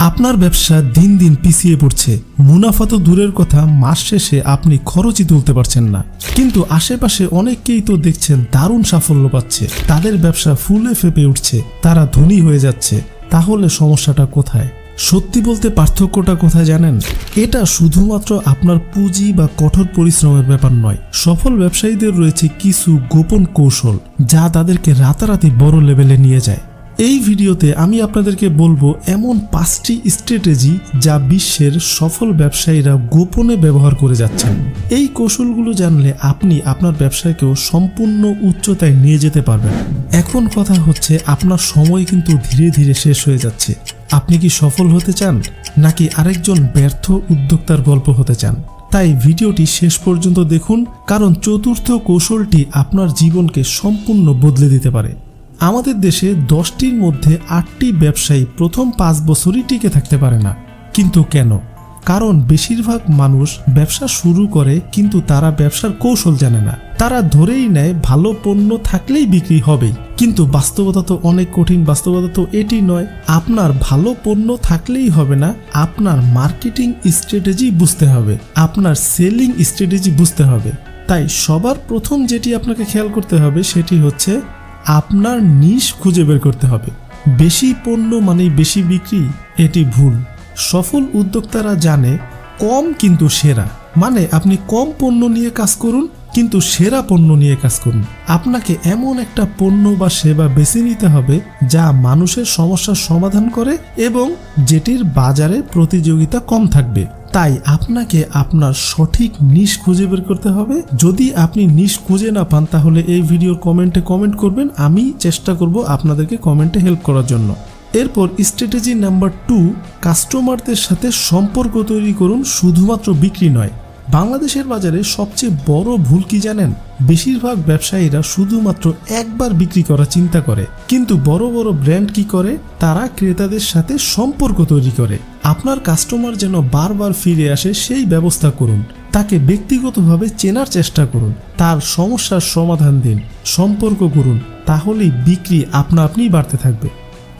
আপনার ব্যবসা দিন দিন পিছিয়ে পড়ছে। মুনাফা তো দূরের কথা, মাস শেষে আপনি খরচই তুলতে পারছেন না। কিন্তু আশেপাশে অনেককেই তো দেখছেন দারুণ সাফল্য পাচ্ছে। তাদের ব্যবসা ফুলে ফেপে উঠছে, তারা ধনী হয়ে যাচ্ছে। তাহলে সমস্যাটা কোথায়? সত্যি বলতে পার্থক্যটা কোথায় জানেন? এটা শুধুমাত্র আপনার পুঁজি বা কঠোর পরিশ্রমের ব্যাপার নয়। সফল ব্যবসায়ীদের রয়েছে কিছু গোপন কৌশল, যা তাদেরকে রাতারাতি বড় লেভেলে নিয়ে যায়। এই ভিডিওতে আমি আপনাদেরকে বলব এমন পাঁচটি স্ট্র্যাটেজি যা বিশ্বের সফল ব্যবসায়ীরা গোপনে ব্যবহার করে যাচ্ছেন। এই কৌশলগুলো জানলে আপনি আপনার ব্যবসাকেও সম্পূর্ণ উচ্চতায় নিয়ে যেতে পারবেন। এখন কথা হচ্ছে আপনার সময় কিন্তু ধীরে ধীরে শেষ হয়ে যাচ্ছে। আপনি কি সফল হতে চান, নাকি আরেকজন ব্যর্থ উদ্যোক্তার গল্প হতে চান? তাই ভিডিওটি শেষ পর্যন্ত দেখুন, কারণ চতুর্থ কৌশলটি আপনার জীবনকে সম্পূর্ণ বদলে দিতে পারে। আমাদের দেশে দশটির মধ্যে আটটি ব্যবসায়ী প্রথম পাঁচ বছরই টিকে থাকতে পারে না। কিন্তু কেন? কারণ বেশিরভাগ মানুষ ব্যবসা শুরু করে কিন্তু তারা ব্যবসার কৌশল জানে না। তারা ধরেই নেয় ভালো পণ্য থাকলেই বিক্রি হবেই। কিন্তু বাস্তবতা তো অনেক কঠিন, বাস্তবতা তো এটি নয়। আপনার ভালো পণ্য থাকলেই হবে না, আপনার মার্কেটিং স্ট্র্যাটেজি বুঝতে হবে, আপনার সেলিং স্ট্র্যাটেজি বুঝতে হবে। তাই সবার প্রথম যেটি আপনাকে খেয়াল করতে হবে সেটি হচ্ছে আপনার নিশ খুঁজে বের করতে হবে। বেশি পণ্য মানেই বেশি বিক্রি, এটি ভুল। সফল উদ্যোক্তারা জানে, কম কিন্তু সেরা। মানে আপনি কম পণ্য নিয়ে কাজ করুন, কিন্তু সেরা পণ্য নিয়ে কাজ করুন। আপনাকে এমন একটা পণ্য বা সেবা বেছে নিতে হবে, যা মানুষের সমস্যার সমাধান করে এবং যেটির বাজারে প্রতিযোগিতা কম থাকবে। তাই আপনাকে আপনার সঠিক নিশ খুঁজে বের করতে হবে। যদি আপনি নিশ খুঁজে না পান, তাহলে এই ভিডিওর কমেন্টে কমেন্ট করবেন। আমি চেষ্টা করব আপনাদেরকে কমেন্টে হেল্প করার জন্য। এরপর স্ট্র্যাটেজি নাম্বার টু, কাস্টমারদের সাথে সম্পর্ক তৈরি করুন, শুধুমাত্র বিক্রি নয়। বাংলাদেশের বাজারে সবচেয়ে বড় ভুল কি জানেন? বেশিরভাগ ব্যবসায়ীরা শুধুমাত্র একবার বিক্রি করার চিন্তা করে। কিন্তু বড় বড় ব্র্যান্ড কি করে? তারা ক্রেতাদের সাথে সম্পর্ক তৈরি করে। আপনার কাস্টমার যেন বারবার ফিরে আসে সেই ব্যবস্থা করুন। তাকে ব্যক্তিগতভাবে চেনার চেষ্টা করুন। তার সমস্যার সমাধান দিন। সম্পর্ক করুন। তাহলেই বিক্রি আপনা আপনিই বাড়তে থাকবে।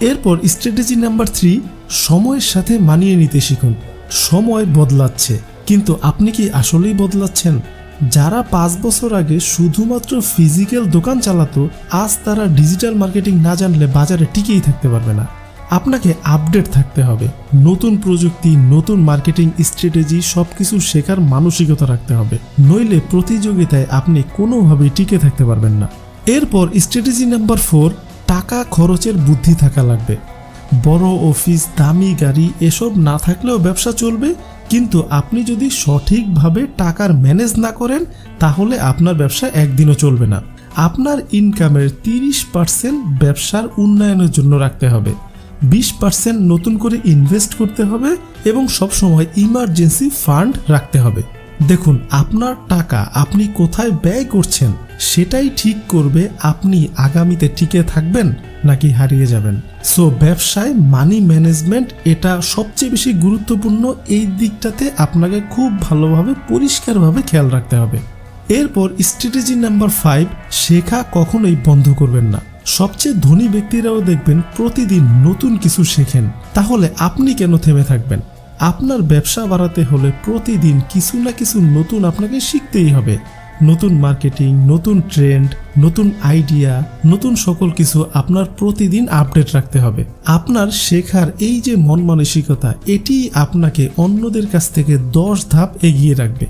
এরপর স্ট্র্যাটেজি নাম্বার থ্রি, সময়ের সাথে মানিয়ে নিতে শিখুন। সময় বদলাচ্ছে। কিন্তু আপনি কি আসলেই বদলাচ্ছেন? যারা পাঁচ বছর আগে শুধুমাত্র ফিজিক্যাল দোকান চালাতো, আজ তারা ডিজিটাল মার্কেটিং না জানলে বাজারে টিকেই থাকতে পারবে না। আপনাকে আপডেট থাকতে হবে। নতুন প্রযুক্তি, নতুন মার্কেটিং স্ট্র্যাটেজি সব কিছু শেখার মানসিকতা রাখতে হবে। নইলে প্রতিযোগিতায় আপনি কোনোভাবেই টিকে থাকতে পারবেন না। এরপর স্ট্র্যাটেজি নাম্বার ফোর টাকা খরচের বুদ্ধি থাকা লাগবে। বড় অফিস দামি গাড়ি, এসব না থাকলেও ব্যবসা চলবে। কিন্তু আপনি যদি সঠিকভাবে টাকার ম্যানেজ না করেন, তাহলে আপনার ব্যবসা একদিনও চলবে না। আপনার ইনকামের তিরিশ পার্সেন্ট ব্যবসার উন্নয়নের জন্য রাখতে হবে। বিশ পার্সেন্ট নতুন করে ইনভেস্ট করতে হবে এবং সবসময় ইমার্জেন্সি ফান্ড রাখতে হবে। দেখুন, আপনার টাকা আপনি কোথায় ব্যয় করছেন, সেটাই ঠিক করবে আপনি আগামীতে টিকে থাকবেন নাকি হারিয়ে যাবেন। সো ব্যবসায় মানি ম্যানেজমেন্ট এটা সবচেয়ে বেশি গুরুত্বপূর্ণ। এই দিকটাতে আপনাকে খুব ভালোভাবে, পরিষ্কারভাবে খেয়াল রাখতে হবে। এরপর স্ট্র্যাটেজি নাম্বার ফাইভ শেখা কখনোই বন্ধ করবেন না। সবচেয়ে ধনী ব্যক্তিরাও দেখবেন প্রতিদিন নতুন কিছু শেখেন। তাহলে আপনি কেন থেমে থাকবেন? আপনার ব্যবসা বাড়াতে হলে প্রতিদিন কিছু না কিছু নতুন আপনাকে শিখতেই হবে। নতুন মার্কেটিং, নতুন ট্রেন্ড, নতুন আইডিয়া, নতুন সকল কিছু আপনার প্রতিদিন আপডেট রাখতে হবে। আপনার শেখার এই যে মন মানসিকতা এটি আপনাকে অন্যদের কাছ থেকে দশ ধাপ এগিয়ে রাখবে।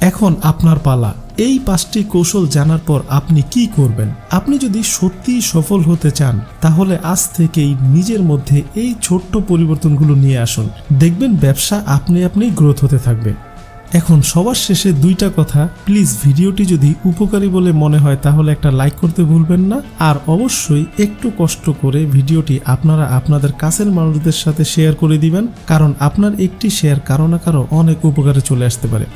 এখন আপনার পালা। এই পাঁচটি কৌশল জানার পর আপনি কি করবেন? আপনি যদি সত্যিই সফল হতে চান, তাহলে আজ থেকেই নিজের মধ্যে এই ছোট্ট পরিবর্তনগুলো নিয়ে আসুন। দেখবেন ব্যবসা আপনি আপনি গ্রোথ হতে থাকবে। এখন সবার শেষে দুইটা কথা। প্লিজ ভিডিওটি যদি উপকারী বলে মনে হয়, তাহলে একটা লাইক করতে ভুলবেন না। আর অবশ্যই একটু কষ্ট করে ভিডিওটি আপনারা আপনাদের কাছের মানুষদের সাথে শেয়ার করে দিবেন, কারণ আপনার একটি শেয়ার কারও না কারও অনেক উপকারে চলে আসতে পারে।